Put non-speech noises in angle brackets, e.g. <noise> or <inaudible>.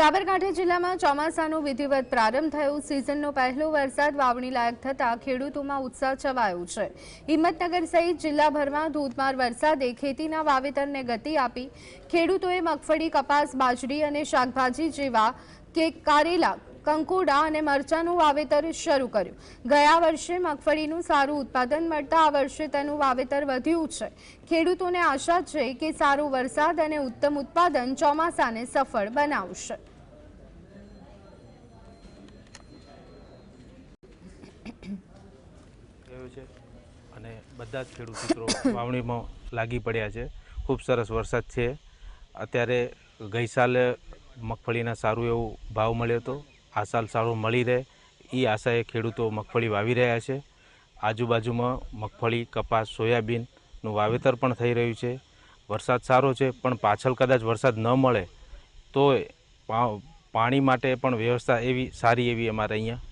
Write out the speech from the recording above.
સાબરકાંઠા જિલ્લામાં ચોમાસાનો વિધિવત પ્રારંભ થયો. સિઝનનો પહેલો વરસાદ વાવણી લાયક થતાં ખેડૂતોમાં ઉત્સાહ છવાયો છે. હિંમતનગર સહિત જિલ્લાભરમાં ધોધમાર વરસાદે ખેતીના વાવેતરને ગતિ આપી. ખેડૂતોએ મગફળી, કપાસ, બાજરી અને શાકભાજી જેવા કે કારેલા, કંકોડા અને મરચાનું વાવેતર શરૂ કર્યું. ગયા વર્ષે મગફળીનું સારું ઉત્પાદન મળતા આ વર્ષે તેનું વાવેતર વધ્યું છે. ખેડૂતોને આશા છે કે સારો વરસાદ અને ઉત્તમ ઉત્પાદન ચોમાસાને સફળ બનાવશે. થયો છે. અને બધા જ ખેડૂત મિત્રો <coughs> વાવણીમાં લાગી પડ્યા છે. ખૂબ સરસ વરસાદ છે. અત્યારે ગઈ સાલે મગફળીના સારું એવું ભાવ મળ્યો હતો આ સાલ સારો મળી રહે. એ આશાએ ખેડૂતો મગફળી વાવી રહ્યા છે. આજુબાજુમાં મગફળી, કપાસ સોયાબીનનું વાવેતર પણ થઈ રહ્યું છે. વરસાદ સારો છે, પણ પાછળ કદાચ વરસાદ ન મળે તો પાણી માટે પણ વ્યવસ્થા એવી, સારી એવી અમારે અહીંયા